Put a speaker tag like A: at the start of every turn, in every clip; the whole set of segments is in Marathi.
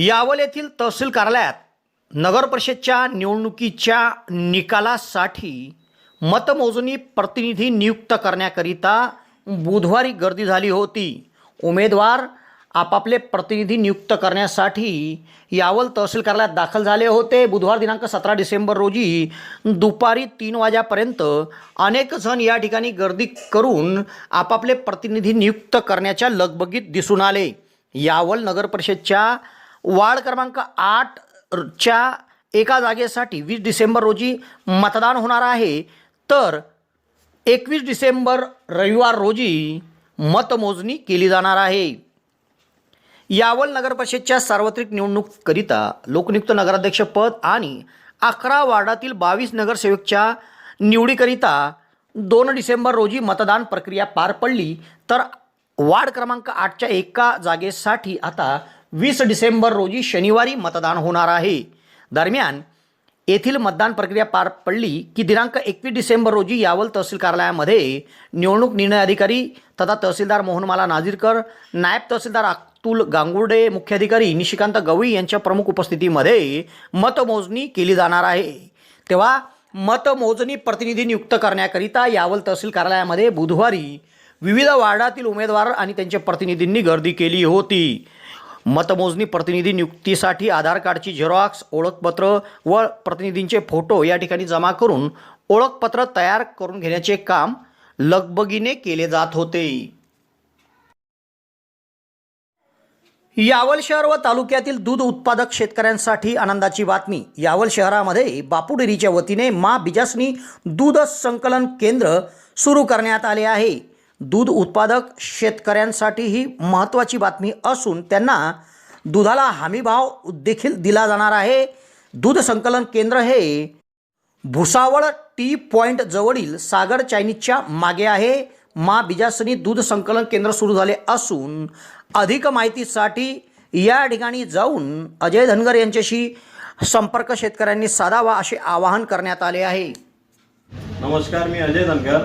A: यावल येथील तहसील कार्यालयात नगरपरिषदच्या निवडणुकीच्या निकालासाठी मतमोजणी प्रतिनिधी नियुक्त करण्याकरिता बुधवारी गर्दी झाली होती. उमेदवार आपापले प्रतिनिधी नियुक्त करण्यासाठी यावल तहसील कार्यालयात दाखल झाले होते. बुधवार दिनांक सतरा डिसेंबर रोजी दुपारी तीन वाजेपर्यंत अनेक जण या ठिकाणी गर्दी करून आपापले प्रतिनिधी नियुक्त करण्याच्या लगबगीत दिसून आले. यावल नगर परिषदच्या वार्ड क्रमांक आठच्या एका जागेसाठी वीस डिसेंबर रोजी मतदान होणार आहे. तर एकवीस डिसेंबर रविवार रोजी मतमोजणी केली जाणार आहे. यावल नगरपरिषदच्या सार्वत्रिक निवडणूककरिता लोकनियुक्त नगराध्यक्षपद आणि अकरा वार्डातील बावीस नगरसेवकच्या निवडीकरिता दोन डिसेंबर रोजी मतदान प्रक्रिया पार पडली. तर वार्ड क्रमांक आठच्या एका जागेसाठी आता वीस डिसेंबर रोजी शनिवारी मतदान होणार आहे. दरम्यान येथील मतदान प्रक्रिया पार पडली की दिनांक एकवीस डिसेंबर रोजी यावल तहसील कार्यालयामध्ये निवडणूक निर्णय अधिकारी तथा तहसीलदार मोहनमाला नाझीरकर नायब तहसीलदार अतुल गांगुर्डे मुख्याधिकारी निशिकांत गवळी यांच्या प्रमुख उपस्थितीमध्ये मतमोजणी केली जाणार आहे. तेव्हा मतमोजणी प्रतिनिधी नियुक्त करण्याकरिता यावल तहसील कार्यालयामध्ये बुधवारी विविध वार्डातील उमेदवार आणि त्यांच्या प्रतिनिधींनी गर्दी केली होती. मतमोजणी प्रतिनिधी नियुक्तीसाठी आधार कार्डची झेरॉक्स ओळखपत्र व प्रतिनिधींचे फोटो या ठिकाणी जमा करून ओळखपत्र तयार करून घेण्याचे काम लगबगीने केले जात होते. यावल शहर व तालुक्यातील दूध उत्पादक शेतकऱ्यांसाठी आनंदाची बातमी. यावल शहरामध्ये बापूडेरीच्या वतीने मा बिजासनी दूध संकलन केंद्र सुरू करण्यात आले आहे. दूध उत्पादक शेतकऱ्यांसाठी ही महत्त्वाची बातमी असून त्यांना दुधाला हमीभाव देखील दिला जाणार आहे. दूध संकलन केंद्र हे भुसावळ टी पॉईंट जवळील सागर चायनीजच्या मागे आहे. मा बिजासनी दूध संकलन केंद्र सुरू झाले असून अधिक माहितीसाठी या ठिकाणी जाऊन अजय धनगर यांच्याशी संपर्क शेतकऱ्यांनी साधावा असे आवाहन करण्यात आले आहे.
B: नमस्कार मी अजय धनगर.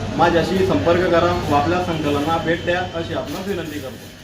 B: माझ्याशी संपर्क करा व आपल्या संकलनाला भेट द्या अशी आपण विनंती करतो.